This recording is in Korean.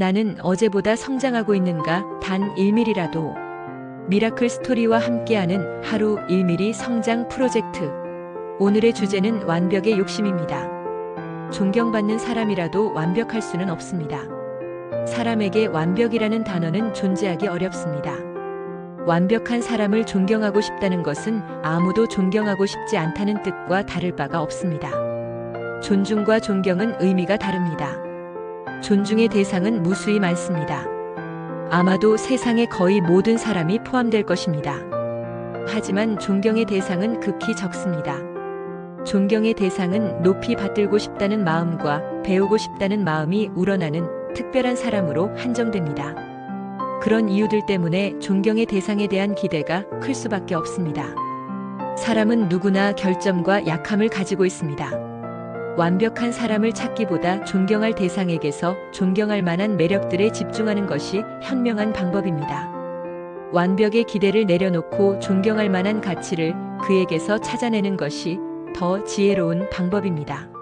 나는 어제보다 성장하고 있는가 단 1mm라도. 미라클 스토리와 함께하는 하루 1mm 성장 프로젝트. 오늘의 주제는 완벽의 욕심입니다. 존경받는 사람이라도 완벽할 수는 없습니다. 사람에게 완벽이라는 단어는 존재하기 어렵습니다. 완벽한 사람을 존경하고 싶다는 것은 아무도 존경하고 싶지 않다는 뜻과 다를 바가 없습니다. 존중과 존경은 의미가 다릅니다. 존중의 대상은 무수히 많습니다. 아마도 세상의 거의 모든 사람이 포함될 것입니다. 하지만 존경의 대상은 극히 적습니다. 존경의 대상은 높이 받들고 싶다는 마음과 배우고 싶다는 마음이 우러나는 특별한 사람으로 한정됩니다. 그런 이유들 때문에 존경의 대상에 대한 기대가 클 수밖에 없습니다. 사람은 누구나 결점과 약함을 가지고 있습니다. 완벽한 사람을 찾기보다 존경할 대상에게서 존경할 만한 매력들에 집중하는 것이 현명한 방법입니다. 완벽의 기대를 내려놓고 존경할 만한 가치를 그에게서 찾아내는 것이 더 지혜로운 방법입니다.